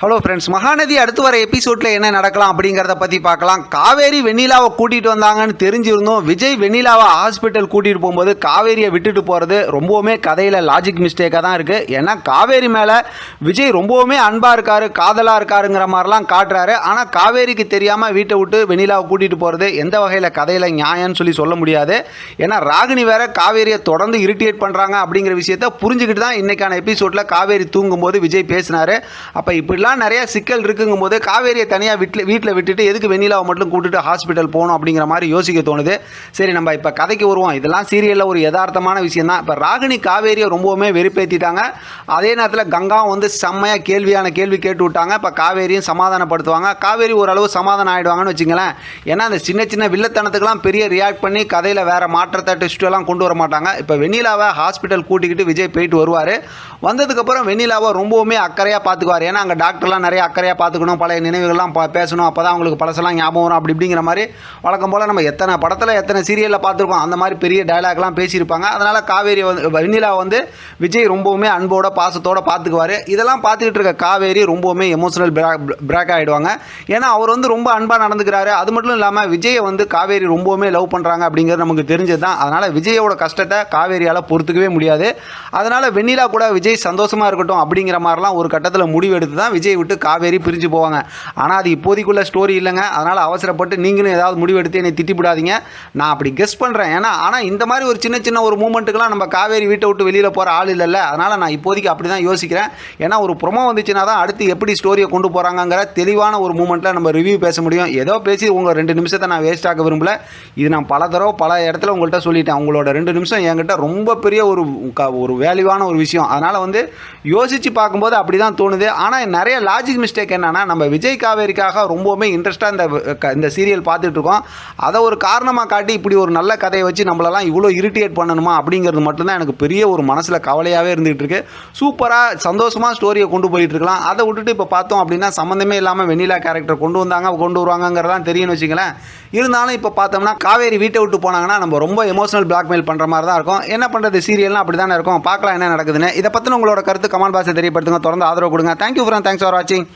Hello friends Mahanadi அடுத்து வர எபிசோடில் என்ன நடக்கலாம் அப்படிங்கிறத பற்றி பார்க்கலாம். காவேரி வெண்ணிலாவை கூட்டிகிட்டு வந்தாங்கன்னு தெரிஞ்சிருந்தோம். விஜய் வெண்ணிலாவை ஹாஸ்பிட்டல் கூட்டிகிட்டு போகும்போது காவேரியை விட்டுட்டு போகிறது ரொம்பவுமே கதையில் லாஜிக் மிஸ்டேக்காக தான் இருக்குது ஏன்னா காவேரி மேலே விஜய் ரொம்பவுமே அன்பாக இருக்காரு காதலாக இருக்காருங்கிற மாதிரிலாம் காட்டுறாரு. ஆனால் காவேரிக்கு தெரியாமல் வீட்டை விட்டு வெண்ணிலாவை கூட்டிகிட்டு போகிறது எந்த வகையில் கதையில் நியாயம்னு சொல்லி சொல்ல முடியாது. ஏன்னா ராகினி வேற காவேரியை தொடர்ந்து இரிட்டேட் பண்ணுறாங்க அப்படிங்கிற விஷயத்த புரிஞ்சுக்கிட்டு தான் இன்றைக்கான எபிசோடில் காவேரி தூங்கும்போது விஜய் பேசினாரு. அப்போ இப்படிலாம் நிறைய சிக்கல் இருக்குங்கும் போது காவேரியை தனியாக வீட்டில் வீட்டில் விட்டுட்டு எதுக்கு வெண்ணிலாவை மட்டும் கூட்டிட்டு ஹாஸ்பிட்டல் போகணும் அப்படிங்கிற மாதிரி யோசிக்க தோணுது. சரி நம்ம இப்போ கதைக்கு வருவோம். இதெல்லாம் சீரியலில் ஒரு யதார்த்தமான விஷயம் தான் இப்போ ராகினி காவேரியை ரொம்பவுமே வெறுப்பேற்றிட்டாங்க அதே நேரத்தில் கங்கா வந்து செம்மையாக கேள்வியான கேள்வி கேட்டு விட்டாங்க. இப்போ காவேரியும் சமாதானப்படுத்துவாங்க. காவேரி ஓரளவு சமாதானம் ஆகிடுவாங்கன்னு வச்சுங்களேன். ஏன்னா அந்த சின்ன சின்ன வில்லத்தனத்துக்கெல்லாம் பெரிய ரியாக்ட் பண்ணி கதையில் வேறு மாற்றத்தை டெஸ்ட்டெல்லாம் எல்லாம் கொண்டு வர மாட்டாங்க. இப்போ வெண்ணிலாவை ஹாஸ்பிட்டல் கூட்டிக்கிட்டு விஜய் போயிட்டு வருவார். வந்ததுக்கப்புறம் வெண்ணிலாவை ரொம்பவுமே அக்கறையாக பார்த்துக்குவார். ஏன்னா அங்கே டாக்டர் டாக்டர்லாம் நிறைய அக்கறையாக பார்த்துக்கணும் பழைய நினைவுகள்லாம் பா பேசணும். அப்போ தான் அவங்களுக்கு பழசெல்லாம் ஞாபகம் வரும். அப்படி இப்படிங்கிற மாதிரி வழக்கம் போல் நம்ம எத்தனை படத்தில் எத்தனை சீரியலில் பார்த்துருக்கோம் அந்த மாதிரி பெரிய டயலாக்லாம் பேசியிருப்பாங்க. அதனால் காவேரி வந்து வெண்ணிலா வந்து விஜய் ரொம்பவுமே அன்போட பாசத்தோட பார்த்துக்குவார். இதெல்லாம் பார்த்துக்கிட்டு இருக்க காவேரி ரொம்பவுமே எமோஷனல் பிரேக் ஆகிடுவாங்க ஏன்னா அவர் வந்து ரொம்ப அன்பாக நடந்துக்கிறாரு. அது மட்டும் இல்லாமல் விஜயை வந்து காவேரி ரொம்பவுமே லவ் பண்ணுறாங்க அப்படிங்கிறது நமக்கு தெரிஞ்சது தான் அதனால் விஜயோட கஷ்டத்தை காவேரியால் பொறுத்துக்கவே முடியாது. அதனால் வெண்ணிலா கூட விஜய் சந்தோஷமாக இருக்கட்டும் அப்படிங்கிற மாதிரிலாம் ஒரு கட்டத்தில் முடிவெடுத்து தான் விஜய் விட்டு காவேரி பிரிஞ்சு போவாங்க. ஆனால் அது இப்போதைக்குள்ள ஸ்டோரி இல்லைங்க. அதனால் அவசரப்பட்டு நீங்களும் ஏதாவது முடிவெடுத்து என்னை திட்டிவிடாதீங்க. நான் அப்படி கெஸ் பண்ணுறேன் ஏன்னா ஆனால் இந்த மாதிரி ஒரு சின்ன சின்ன ஒரு மூமெண்ட்டுக்கெல்லாம் நம்ம காவேரி வீட்டை விட்டு வெளியில் போகிற ஆள் இல்லைல்ல. அதனால் நான் இப்போதைக்கு அப்படி தான் யோசிக்கிறேன். ஏன்னா ஒரு ப்ரொமோ வந்துச்சுன்னா தான் அடுத்து எப்படி ஸ்டோரியை கொண்டு போகிறாங்கங்கிற தெளிவான ஒரு மூமெண்ட்டில் நம்ம ரிவ்யூ பேச முடியும். ஏதோ பேசி உங்கள் ரெண்டு நிமிஷத்தை நான் வேஸ்ட் ஆக விரும்பல. இது நான் பல தடவை பல இடத்துல உங்கள்கிட்ட சொல்லிட்டேன். உங்களோட ரெண்டு நிமிஷம் என்கிட்ட ரொம்ப பெரிய ஒரு க- ஒரு வேல்யூவான ஒரு விஷயம். அதனால் வந்து யோசித்து பார்க்கும்போது அப்படி தான் தோணுது. ஆனால் நிறைய லாஜிக் மிஸ்டேக் என்னென்னா நம்ம விஜய் காவேரிக்காக ரொம்பவுமே இன்ட்ரெஸ்ட்டாக இந்த இந்த சீரியல் பார்த்துட்டு இருக்கோம். அதை ஒரு காரணமாக காட்டி இப்படி ஒரு நல்ல கதையை வச்சு நம்மளெல்லாம் இவ்வளோ இரிட்டேட் பண்ணணுமா அப்படிங்கிறது மட்டும்தான் எனக்கு பெரிய ஒரு மனசில் கவலையாகவே இருந்துகிட்டு இருக்கு. சூப்பராக சந்தோஷமாக ஸ்டோரியை கொண்டு போயிட்டு இருக்கலாம். அதை விட்டுட்டு இப்போ பார்த்தோம் அப்படின்னா சம்மந்தமே இல்லாமல் வெண்ணிலா கேரக்டர் கொண்டு வந்தாங்க கொண்டு வருவாங்கங்கிறதான் தெரியும்னு வச்சுங்களேன் இருந்தாலும் இப்போ பார்த்தோம்னா காவேரி வீட்டை விட்டு போனாங்கன்னா நம்ம ரொம்ப எமோஷனல் பிளாக்மெயில் பண்ணுற மாதிரி தான் இருக்கும். என்ன பண்ணுறது சீரியல்லாம் அப்படி தானே இருக்கும். பார்க்கலாம் என்ன நடக்குதுன்னு. இதை பற்றின உங்களோட கருத்து கமெண்ட் பாக்ஸை தெரியப்படுத்துங்க. தொடர்ந்து ஆதரவு கொடுங்க. தேங்க்யூ ஃப்ரெண்ட் தேங்க்ஸ் ஃபார் வாட்சிங்